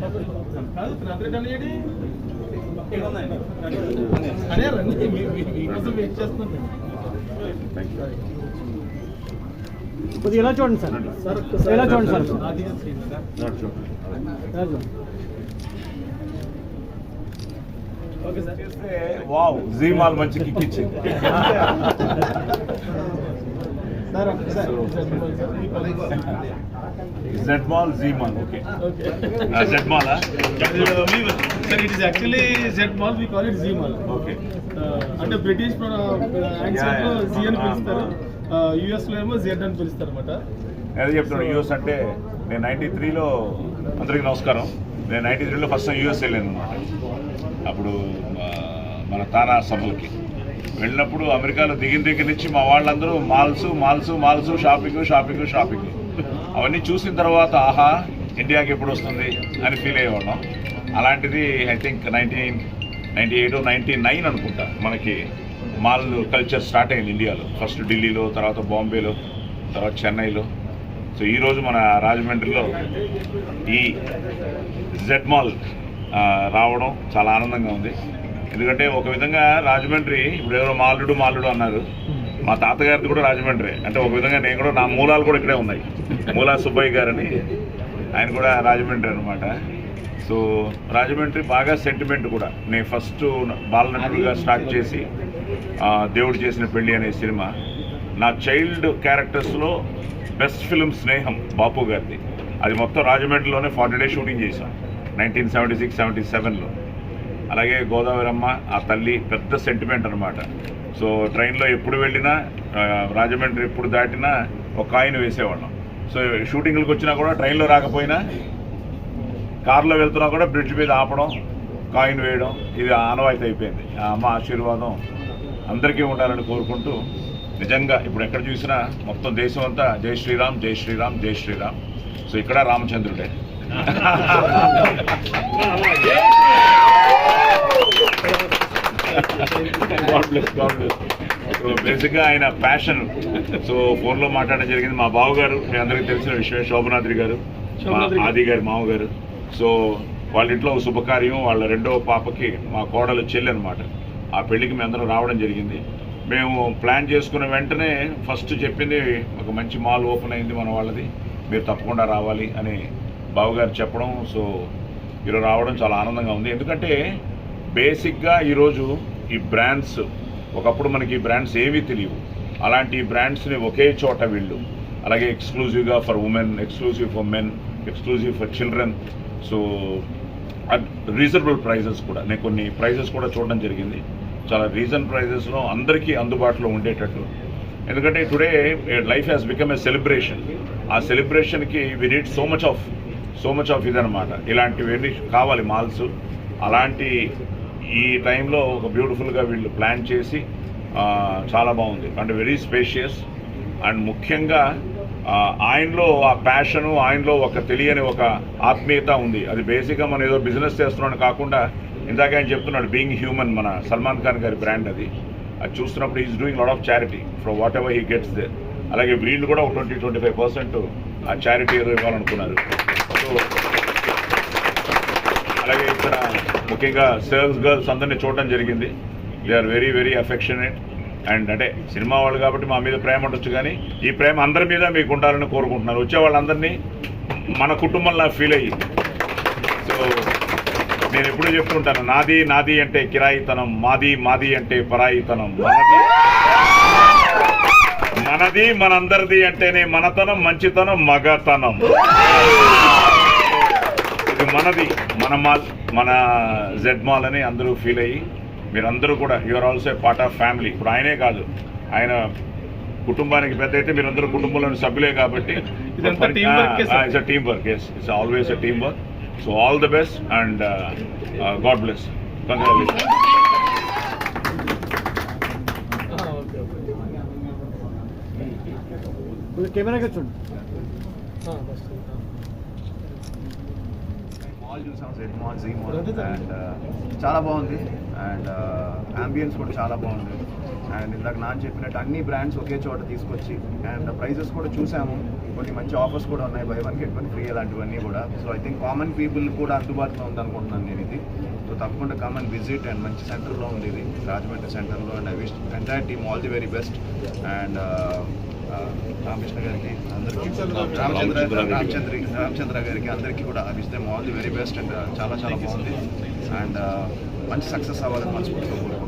కాదు రాత్రి డన్ చేయండి అనే రండి మీ- మీ- మీకోసం వెయిట్ చేస్తున్నాను కొద్దిగా ఇలా చూడండి సార్ సార్ ఇలా చూడండి సార్ అది కాదు చేయండి సార్. ఇలా చూడండి okay sir wow Z mall మంచి కిక్ ఇచ్చింది sir okay sir sir Z mall Z mall okay Z mall sir it is actually Z mall we call it Z mall okay అంటే British Z అని. పిలుస్తారు. యుఎస్లో ఏమో Z అని పిలుస్తారు అనమాట అదే చెప్తున్నాడు యూఎస్ అంటే నేను నైంటీ త్రీలో అందరికీ నమస్కారం. నేను నైంటీ త్రీలో ఫస్ట్ యూఎస్ వెళ్ళాను అనమాట అప్పుడు మన తానా సభలకి వెళ్ళినప్పుడు అమెరికాలో దిగిన దగ్గర నుంచి మా వాళ్ళందరూ malls malls malls shopping shopping shopping. అవన్నీ చూసిన తర్వాత ఆహా ఇండియాకి ఎప్పుడు వస్తుంది అని ఫీల్ అయ్యేవాళ్ళం. అలాంటిది I think nineteen ninety eight ninety nine అనుకుంటా మనకి మాల్ కల్చర్ స్టార్ట్ అయింది ఇండియాలో. ఫస్ట్ ఢిల్లీలో తర్వాత బాంబేలో తర్వాత చెన్నైలో. సో ఈరోజు మన రాజమండ్రిలో ఈ జెడ్ మాల్ రావడం చాలా ఆనందంగా ఉంది. ఎందుకంటే ఒక విధంగా రాజమండ్రి ఇప్పుడు ఎవరో మాలుడు మాలుడు అన్నారు. మా తాతగారిది కూడా రాజమండ్రి. అంటే ఒక విధంగా నేను కూడా నా మూలాలు కూడా ఇక్కడే ఉన్నాయి. మూలా సుబ్బయ్య గారని. ఆయన కూడా రాజమండ్రి అనమాట సో రాజమండ్రి బాగా సెంటిమెంట్ కూడా. నేను ఫస్ట్ బాలనటుడిగా స్టార్ట్ చేసి దేవుడు చేసిన పెళ్ళి అనే సినిమా. నా చైల్డ్ క్యారెక్టర్స్లో బెస్ట్ ఫిలిం స్నేహం బాపు గారిది. అది మొత్తం రాజమండ్రిలోనే ఫార్టీ డేస్ షూటింగ్ చేశాం. నైన్టీన్ సెవెంటీ సిక్స్ సెవెంటీ సెవెన్లో అలాగే గోదావరమ్మ ఆ తల్లి పెద్ద సెంటిమెంట్ అనమాట సో ట్రైన్లో ఎప్పుడు వెళ్ళినా రాజమండ్రి ఎప్పుడు దాటినా ఒక కాయిన్ వేసేవాళ్ళం. సో షూటింగ్లకు వచ్చినా కూడా ట్రైన్లో రాకపోయినా కార్లో వెళ్తున్నా కూడా బ్రిడ్జ్ మీద ఆపడం కాయిన్ వేయడం ఇది ఆనవాయితీ అయిపోయింది. ఆ అమ్మ ఆశీర్వాదం అందరికీ ఉండాలని కోరుకుంటూ నిజంగా ఇప్పుడు ఎక్కడ చూసినా మొత్తం దేశం అంతా జై శ్రీరామ్ జై శ్రీరామ్ జై శ్రీరామ్. సో ఇక్కడ రామచంద్రుడే. సో బేసిక్గా ఆయన ప్యాషన్ సో ఫోన్లో మాట్లాడడం జరిగింది. మా బావగారు మీ అందరికీ తెలిసిన విషయం శోభనాద్రి గారు. ఆది గారి మామగారు. సో వాళ్ళ ఇంట్లో శుభకార్యం వాళ్ళ రెండవ పాపకి మా కోడలు చెల్లి అనమాట ఆ పెళ్ళికి మేము అందరం రావడం జరిగింది. మేము ప్లాన్ చేసుకున్న వెంటనే ఫస్ట్ చెప్పింది ఒక మంచి మాల్ ఓపెన్ అయింది మన వాళ్ళది. మీరు తప్పకుండా రావాలి అని బావగారు చెప్పడం. సో ఈరోజు రావడం చాలా ఆనందంగా ఉంది. ఎందుకంటే బేసిక్గా ఈరోజు ఈ బ్రాండ్స్ ఒకప్పుడు మనకి ఈ బ్రాండ్స్ ఏమీ తెలియవు. అలాంటి ఈ బ్రాండ్స్ని ఒకే చోట వీళ్ళు. అలాగే ఎక్స్క్లూజివ్గా for women exclusive for men exclusive for children so reasonable prices కూడా. నేను కొన్ని ప్రైజెస్ కూడా చూడడం జరిగింది. చాలా రీజన్ ప్రైజెస్లో అందరికీ అందుబాటులో ఉండేటట్టు. ఎందుకంటే today life has become a celebration ఆ సెలబ్రేషన్కి we need so much of so much of ఇదనమాట ఇలాంటివన్నీ కావాలి మాల్స్ అలాంటి ఈ టైంలో ఒక బ్యూటిఫుల్గా వీళ్ళు ప్లాన్ చేసి చాలా బాగుంది. అంటే వెరీ స్పేషియస్ అండ్ ముఖ్యంగా ఆయనలో ఆ ప్యాషను ఆయనలో ఒక తెలియని ఒక ఆత్మీయత ఉంది. అది బేసిక్గా మనం ఏదో బిజినెస్ చేస్తున్నాడు కాకుండా ఇందాక ఆయన చెప్తున్నాడు బీయింగ్ హ్యూమన్ మన సల్మాన్ ఖాన్ గారి బ్రాండ్ అది. అది చూస్తున్నప్పుడు is doing lot of charity from whatever he gets they అలాగే వీళ్ళు కూడా ఒక ట్వంటీ ట్వంటీ ఫైవ్ పర్సెంట్ ఆ చారిటీ ఏదో ఇవ్వాలనుకున్నారు. సో అలాగే ఇక్కడ ముఖ్యంగా సేల్స్ గర్ల్స్ అందరినీ చూడడం జరిగింది. They are very very affectionate and అంటే సినిమా వాళ్ళు కాబట్టి మా మీద ప్రేమ ఉండొచ్చు కానీ ఈ ప్రేమ అందరి మీద మీకు ఉండాలని కోరుకుంటున్నారు. వచ్చే వాళ్ళందరినీ మన కుటుంబంలా ఫీల్ అయ్యి. సో నేను ఎప్పుడూ చెప్తుంటాను నాది నాది అంటే కిరాయితనం మాది మాది అంటే పరాయితనం. మనది మనది మనందరిది అంటేనే మనతనం మంచితనం మగతనం. ఇది మనది మన మాల్ మన జెడ్ మాల్ అని అందరూ ఫీల్ అయ్యి మీరందరూ కూడా your also part of family ఇప్పుడు ఆయనే కాదు ఆయన కుటుంబానికి పెద్ద అయితే మీరందరూ కుటుంబంలోని సభ్యులే కాబట్టి. It's team work as it's always a team work so all the best and God bless congratulation చూడండి ఫస్ట్ మాల్ చూసాం సెట్ మాల్ జీ మాల్. అండ్ చాలా బాగుంది. అండ్ అంబియన్స్ కూడా చాలా బాగుంది. అండ్ ఇందాక నాన్న చెప్పినట్టు అన్ని బ్రాండ్స్ ఒకే చోట తీసుకొచ్చి అండ్ ప్రైజెస్ కూడా చూసాము. కొన్ని మంచి ఆఫర్స్ కూడా ఉన్నాయి. Buy one get one free అలాంటివన్నీ కూడా. So I think common people కూడా అందుబాటులో ఉంది అనుకుంటున్నాను నేను ఇది. సో తప్పకుండా కామన్ విజిట్ అండ్ మంచి సెంటర్లో ఉంది ఇది. రాజమండ్రి సెంటర్లో and I wish entire team all the very best and Ramakrishna గారికి అందరికీ రామచంద్ర రామచంద్ర రామచంద్ర గారికి. అందరికీ కూడా I wish them all the very best and చాలా చాలా బాగుంది. అండ్ మంచి సక్సెస్ అవ్వాలని మనస్ఫూర్తిగా కోరుకుంటున్నాను.